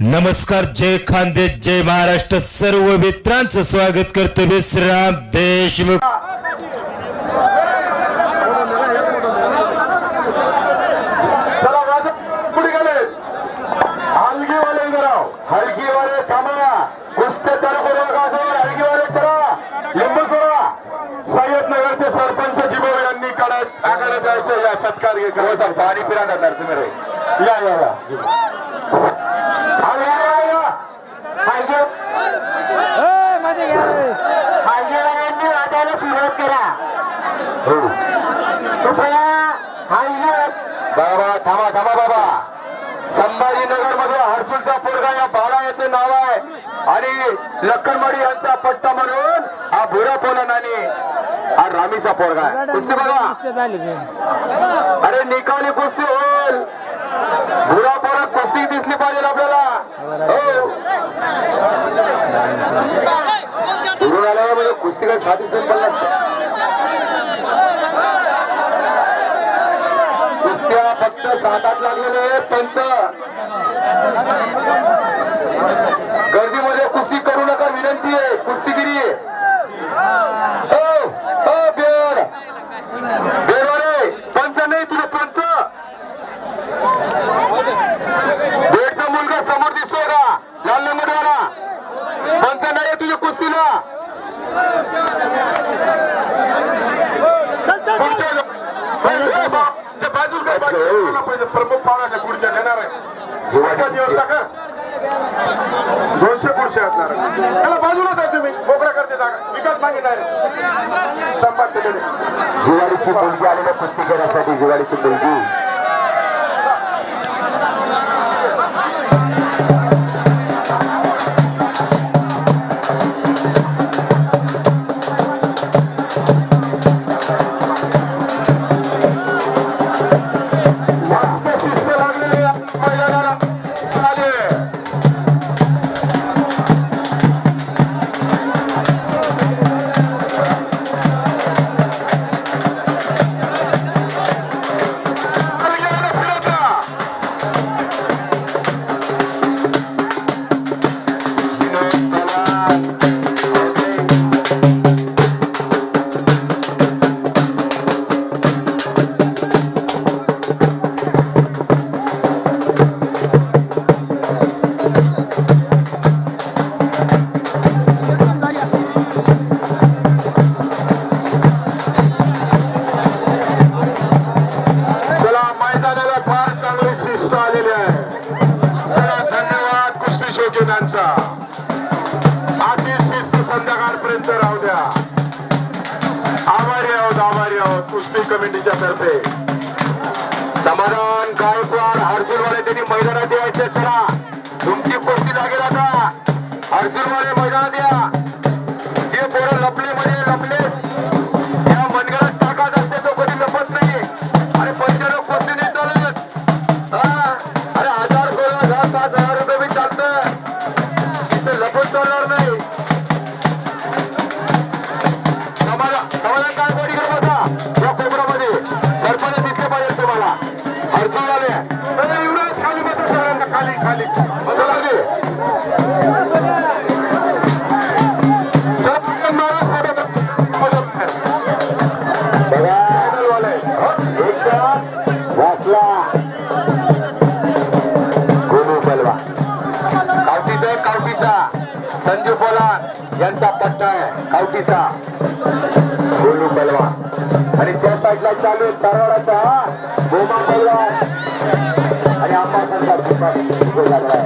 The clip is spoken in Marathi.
नमस्कार जय खानदे जय महाराष्ट्र. सर्व मित्रांचं स्वागत करतो विश्राम देशमुख. चला वाजव पुढे गेले. हलगीवाले इधर आओ बाबा थांबा थांबा बाबा. संभाजीनगरमध्ये हर्सुलचा पोरगा या बाळा याचे नाव आहे. आणि लक्कनवाडी यांचा पट्टा म्हणून हा भुरा पोलन आणि हा रामीचा पोरगा आहे. कुस्ती बघा. अरे निकाली कुस्ती होईल. भुरा पोरात कुस्ती दिसली पाहिजे आपल्याला. हो. म्हणजे कुस्ती काय साधी सिंपल सात आठ लागलेले पंच. बाजूला बाजूला पाहिजे. प्रमुख पाहुण्याच्या खुर्च्या देणार आहे. दिवस टाका. दोनशे खुर्च्या असणार. त्याला बाजूलाच आहे तुम्ही. मोकळा करते जागा. विकास मागित आहे संपाद जिवाडीची मुलगी आलेल्या कुस्ती करण्यासाठी जिवाडीची मुलगी. धन्यवाद अशी शिस्त संध्याकाळपर्यंत राहू द्या. आभारी आहोत आभारी आहोत. कुस्ती कमिटीच्या तर्फे. समाधान गायकवाड हर्सुलवाले त्यांनी मैदानात यायचे चला तुमची कुस्ती लागेल आता. हर्सुलवाले मैदानात या जे पोरं लपले मध्ये मातीचा गोलू बलवान. आणि त्या साईडला चालू कारवाडाचा गोमा बलवान. आणि आम्हाला लागलाय